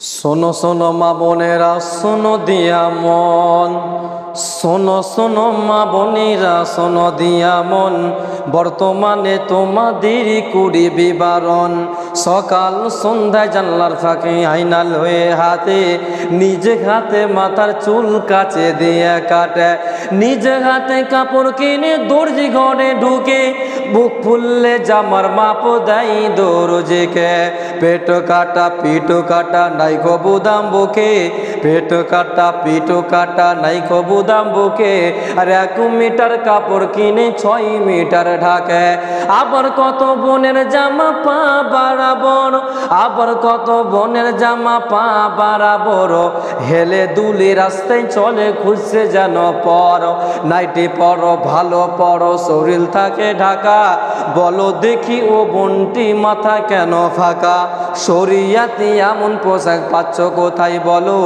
শোনো শোনো মা বোনেরা শোনো দিয়া মন। শোনো শোনো মা বোনেরা শোনো দিয়া মন। বর্তমানে তোমাদের কুড়ি বিবরণ। সকাল সন্ধ্যায় জানলার ফাঁকে আইনাল হয়ে হাতে, নিজে হাতে মাথার চুল কাচে দিয়ে কাটে। নিজে হাতে কাপড় কিনে দর্জি ঘরে ঢুকে, বুক ফুললে জামার মাপ দেয় দর্জিকে। পেট কাটা, পিঠ কাটা, নাই বুদাম বুকে পেট কাটা, পিঠ কাটা, নাই বুদাম বুকে আর এক মিটার কাপড় কিনে ছয় মিটার ঢাকে। আবার কত বোনের জামা পা বাড়াবর, আবার কত বোনের জামা পা বাড়াবর। হেলে দুলি রাস্তায় চলে খুঁজছে যেন পর। নাইটি পরো, ভালো পরো, শরীর থাকে ঢাকা। বলো দেখি ও বনটি মাথা কেন ফাঁকা? শরিয়াতে এমন পোশাক পাচ্ছ কোথায় বলো?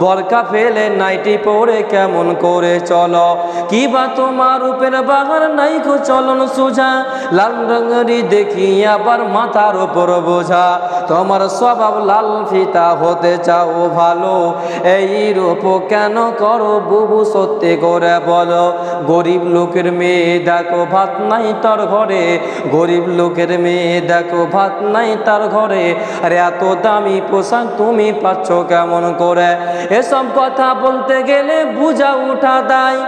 বরকা ফেলে নাইটি পরে কেমন করে চলো? কি বা তোমার উপের বাগান নাই গো চলন সোজা লাল রঙেরই দেখি আবার মাথার উপর বোঝা। তোমার স্বভাব লাল ফিতা হতে চাও ভালো। এই রূপ কেন করো বুবু সত্যি করে বলো। গরিব লোকের মেয়ে দেখো ভাত নাই তার ঘরে। গরিব লোকের মেয়ে দেখো ভাত নাই তার ঘরে। আর এত দামি পোশাক তুমি পাচ্ছ কেমন করে? এসব কথা বলতে গেলে বুঝা উঠা দেয়।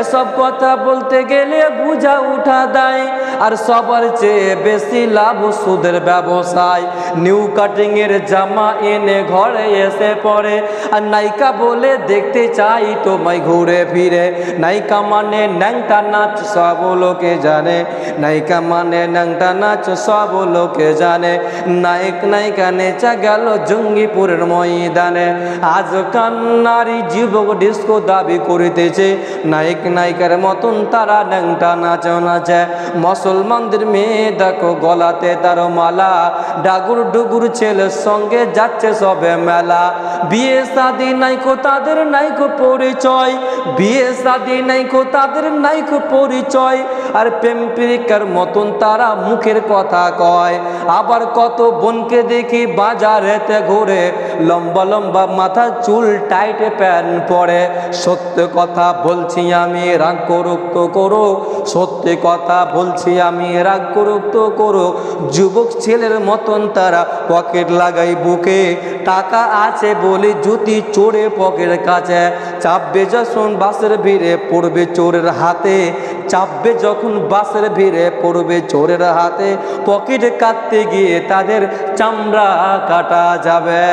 এসব কথা বলতে গেলে বুঝা উঠা দেয়। আর সবার চেয়ে বেশি লাভ সুদের ব্যবসায়। নিউ কাটিং এর জামা এনে ঘরে এসে পড়ে। আর নায়িকা বলে দেখতে চাই তোমায় ঘুরে ফিরে। নায়িকা মানে ন্যাংটা নাচ, সব লোকে জানে। নায়িকা মানে ন্যাংটা নাচ, সব লোকে জানে। নায়ক নায়িকা নেচা গেল জঙ্গিপুরের ময়দানে। আজ কান্নারি যুবক ডিস্কো দাবি করিতেছে। নায়ক নায়িকার মতন তারা ন্যাংটা নাচ নাচে। মুসলমানদের মেয়ে দেখো, গলাতে তার মালা। ডাগুর ডুগুর ছেলের সঙ্গে যাচ্ছে সবে মেলা। বিয়ে সাদী নাইকো তাদের নাইকো পরিচয়। বিয়ে শাদি নাইকো তাদের নাইকো পরিচয়। আর প্রেম প্রেমিকার মতন তারা মুখের কথা কয়। আবার কত বোনকে দেখি বাজারেতে ঘুরে, লম্বা লম্বা মাথা চুল টাইটে প্যান্ট পরে। সত্য কথা বলছি আমি, রাগ করুক তো করো। সত্যি কথা বলছি আমি, রাগ করুক তো করো। যুবক ছেলের মতন তারা পকেট লাগাই বুকে। টাকা আছে বলে জুতি চোরে পকেট কাছে। চাপবে যখন বাসের ভিড়ে পড়বে চোরের হাতে, চাপবে যখন বাসের ভিড়ে পড়বে চোরের হাতে, পকেট কাটতে গিয়ে তাদের চামড়া কাটা যাবে।